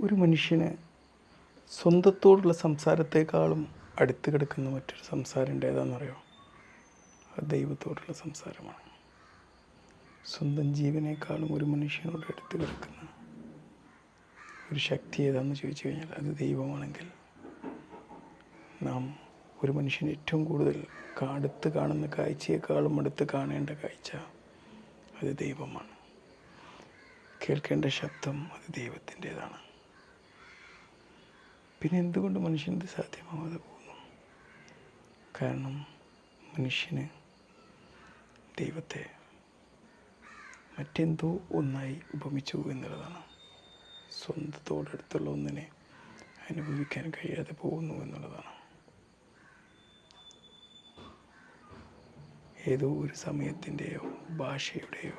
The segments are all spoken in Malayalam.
ഒരു മനുഷ്യന് സ്വന്തത്തോടുള്ള സംസാരത്തെക്കാളും അടുത്ത് കിടക്കുന്ന മറ്റൊരു സംസാരം ഏതാണെന്നറിയോ? അത് ദൈവത്തോടുള്ള സംസാരമാണ്. സ്വന്തം ജീവനേക്കാളും ഒരു മനുഷ്യനോട് അടുത്ത് കിടക്കുന്ന ഒരു ശക്തി ഏതാണെന്ന് ചോദിച്ചു കഴിഞ്ഞാൽ അത് ദൈവമാണെങ്കിൽ നാം ഒരു മനുഷ്യൻ ഏറ്റവും കൂടുതൽ അടുത്ത് കാണുന്ന കാഴ്ചയേക്കാളും അടുത്ത് കാണേണ്ട കാഴ്ച അത് ദൈവമാണ്. കേൾക്കേണ്ട ശബ്ദം അത് ദൈവത്തിന്റെതാണ്. പിന്നെ എന്തുകൊണ്ട് മനുഷ്യന് ഇത് സാധ്യമാവാതെ പോകുന്നു? കാരണം മനുഷ്യന് ദൈവത്തെ മറ്റെന്തോ ഒന്നായി ഉപമിച്ചു എന്നുള്ളതാണ്. സ്വന്തത്തോടടുത്തുള്ള ഒന്നിനെ അനുഭവിക്കാൻ കഴിയാതെ പോകുന്നു എന്നുള്ളതാണ്. ഏതോ ഒരു സമയത്തിന്റെയോ ഭാഷയുടെയോ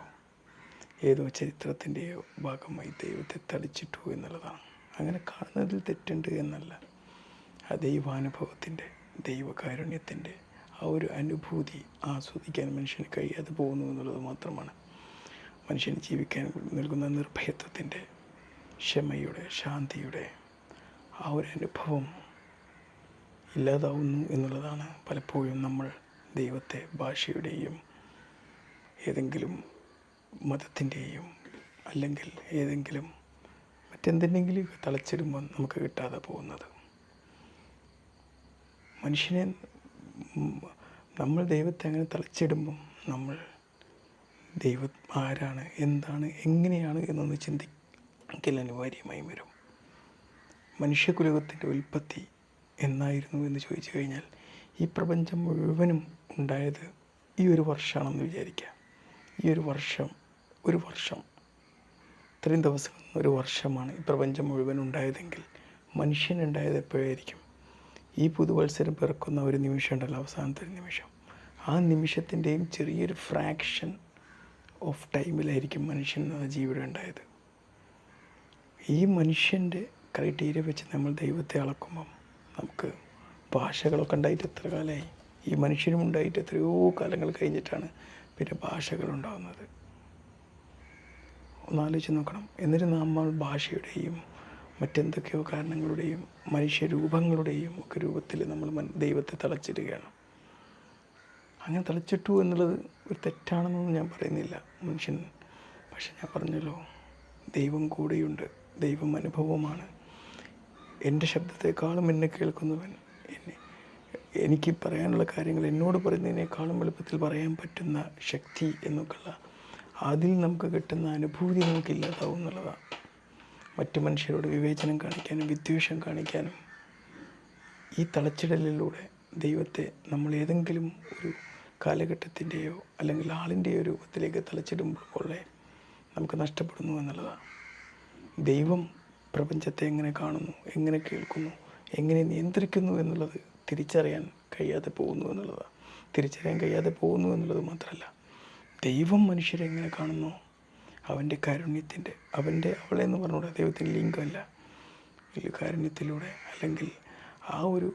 ഏതോ ചരിത്രത്തിന്റെയോ ഭാഗമായി ദൈവത്തെ തളിച്ചിട്ടു എന്നുള്ളതാണ്. അങ്ങനെ കാണുന്നതിൽ തെറ്റുണ്ട് എന്നല്ല. ആ ദൈവാനുഭവത്തിന്റെ ദൈവകാരുണ്യത്തിന്റെ ആ ഒരു അനുഭൂതി ആസ്വദിക്കാൻ മനുഷ്യന് കഴിയാതെ പോകുന്നു എന്നുള്ളത് മാത്രമാണ് മനുഷ്യന് ജീവിക്കാൻ നൽകുന്ന നിർഭയത്വത്തിന്റെ ക്ഷമയുടെ ശാന്തിയുടെ ആ ഒരു അനുഭവം ഇല്ലാതാവുന്നു എന്നുള്ളതാണ് പലപ്പോഴും നമ്മൾ ദൈവത്തെ ഭാഷയുടെയും ഏതെങ്കിലും മതത്തിന്റെയും അല്ലെങ്കിൽ ഏതെങ്കിലും മറ്റെന്തിനെങ്കിലും തളച്ചിടുമ്പോൾ നമുക്ക് കിട്ടാതെ പോകുന്നത്. മനുഷ്യനെ നമ്മൾ ദൈവത്തെ അങ്ങനെ തളച്ചിടുമ്പം നമ്മൾ ദൈവം ആരാണ് എന്താണ് എങ്ങനെയാണ് എന്നൊന്ന് ചിന്തിക്കൽ അനിവാര്യമായി വരും. മനുഷ്യകുലകത്തിന്റെ ഉൽപ്പത്തി എന്നായിരുന്നു എന്ന് ചോദിച്ചു കഴിഞ്ഞാൽ ഈ പ്രപഞ്ചം മുഴുവനും ഉണ്ടായത് ഈ ഒരു വർഷമാണെന്ന് വിചാരിക്കുക. ഈ ഒരു വർഷം ഒരു വർഷം ഇത്രയും ദിവസം ഒരു വർഷമാണ് ഈ പ്രപഞ്ചം മുഴുവൻ ഉണ്ടായതെങ്കിൽ മനുഷ്യൻ ഉണ്ടായത് എപ്പോഴായിരിക്കും? ഈ പുതുവത്സരം പിറക്കുന്ന ഒരു നിമിഷം ഉണ്ടല്ലോ അവസാനത്തെ ഒരു നിമിഷം. ആ നിമിഷത്തിന്റെയും ചെറിയൊരു ഫ്രാക്ഷൻ ഓഫ് ടൈമിലായിരിക്കും മനുഷ്യൻ എന്ന ജീവിതം ഉണ്ടായത്. ഈ മനുഷ്യന്റെ ക്രൈറ്റീരിയ വെച്ച് നമ്മൾ ദൈവത്തെ അളക്കുമ്പം നമുക്ക് ഭാഷകളൊക്കെ ഉണ്ടായിട്ട് എത്ര കാലമായി? ഈ മനുഷ്യനും ഉണ്ടായിട്ട് എത്രയോ കാലങ്ങൾ കഴിഞ്ഞിട്ടാണ് പിന്നെ ഭാഷകൾ ഉണ്ടാകുന്നത് ഒന്ന് ആലോചിച്ച് നോക്കണം. എന്നിട്ട് നമ്മൾ ഭാഷയുടെയും മറ്റെന്തൊക്കെയോ കാരണങ്ങളുടെയും മനുഷ്യരൂപങ്ങളുടെയും ഒക്കെ രൂപത്തിൽ നമ്മൾ ദൈവത്തെ തളച്ചിടുകയാണ്. അങ്ങനെ തളച്ചിട്ടു എന്നുള്ളത് ഒരു തെറ്റാണെന്നൊന്നും ഞാൻ പറയുന്നില്ല. മനുഷ്യൻ പക്ഷെ ഞാൻ പറഞ്ഞല്ലോ ദൈവം കൂടെയുണ്ട്. ദൈവം അനുഭവമാണ് എന്റെ ശബ്ദത്തെക്കാളും എന്നെ കേൾക്കുന്നവൻ എന്നെ എനിക്ക് പറയാനുള്ള കാര്യങ്ങൾ എന്നോട് പറയുന്നതിനേക്കാളും എളുപ്പത്തിൽ പറയാൻ പറ്റുന്ന ശക്തി എന്നൊക്കെയുള്ള അതിൽ നമുക്ക് കിട്ടുന്ന അനുഭൂതി നമുക്ക് ഇല്ലാതാവും എന്നുള്ളതാണ്. മറ്റു മനുഷ്യരോട് വിവേചനം കാണിക്കാനും വിദ്വേഷം കാണിക്കാനും ഈ തളച്ചിടലിലൂടെ ദൈവത്തെ നമ്മൾ ഏതെങ്കിലും ഒരു കാലഘട്ടത്തിന്റെയോ അല്ലെങ്കിൽ ആളിന്റെയോ രൂപത്തിലേക്ക് തളച്ചിടുമ്പോഴേ നമുക്ക് നഷ്ടപ്പെടുന്നു എന്നുള്ളതാണ്. ദൈവം പ്രപഞ്ചത്തെ എങ്ങനെ കാണുന്നു എങ്ങനെ കേൾക്കുന്നു എങ്ങനെ നിയന്ത്രിക്കുന്നു എന്നുള്ളത് തിരിച്ചറിയാൻ കഴിയാതെ പോകുന്നു എന്നുള്ളതാണ്. തിരിച്ചറിയാൻ കഴിയാതെ പോകുന്നു എന്നുള്ളത് മാത്രമല്ല ദൈവം മനുഷ്യരെ എങ്ങനെ കാണുന്നു? അവന്റെ കാരുണ്യത്തിന്റെ അവന്റെ അവളെ എന്ന് പറഞ്ഞുകൂടെ ദൈവത്തിന്റെ ലിംഗമല്ല. ഈ കാരുണ്യത്തിലൂടെ അല്ലെങ്കിൽ ആ ഒരു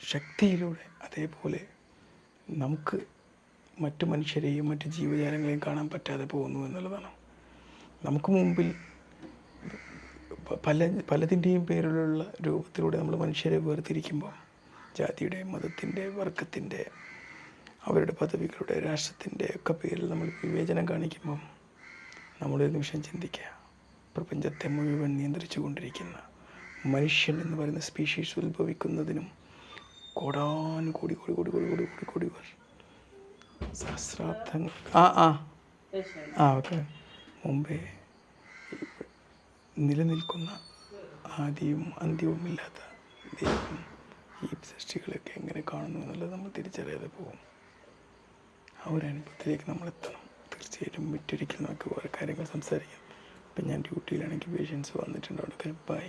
ശക്തിയിലൂടെ അതേപോലെ നമുക്ക് മറ്റു മനുഷ്യരെയും മറ്റ് ജീവജാലങ്ങളെയും കാണാൻ പറ്റാതെ പോകുന്നു എന്നുള്ളതാണ്. നമുക്ക് മുമ്പിൽ പല പലതിന്റെയും പേരിലുള്ള രൂപത്തിലൂടെ നമ്മൾ മനുഷ്യരെ വേർതിരിക്കുമ്പോൾ ജാതിയുടെ മതത്തിന്റെ വർഗത്തിന്റെ അവരുടെ പദവികളുടെ രാഷ്ട്രത്തിന്റെ ഒക്കെ പേരിൽ നമ്മൾ വിവേചനം കാണിക്കുമ്പം നമ്മളൊരു നിമിഷം ചിന്തിക്കുക. പ്രപഞ്ചത്തെ മുഴുവൻ നിയന്ത്രിച്ചു കൊണ്ടിരിക്കുന്ന മനുഷ്യൻ എന്ന് പറയുന്ന സ്പീഷീസ് ഉത്ഭവിക്കുന്നതിനും കോടാനുകൂടി കോടി കോടി കോടി കോടി കോടി കോടി സഹസ്രാബ്ദങ്ങൾ. ആ ആ. ആ ഓക്കെ. മുമ്പേ നിലനിൽക്കുന്ന ആദിയും അന്ത്യവുമില്ലാത്ത ദൈവം ഈ സൃഷ്ടികളൊക്കെ എങ്ങനെ കാണുന്നു എന്നുള്ളത് നമ്മൾ തിരിച്ചറിയാതെ പോകും. ആ ഒരു അനുഭവത്തിലേക്ക് നമ്മൾ എത്തണം തീർച്ചയായിട്ടും മറ്റൊരിക്കൽ നമുക്ക് ഓരോ കാര്യങ്ങൾ സംസാരിക്കാം. ഇപ്പം ഞാൻ ഡ്യൂട്ടിയിലാണെങ്കിൽ പേഷ്യൻസ് വന്നിട്ടുണ്ട്. അവിടെ ബൈ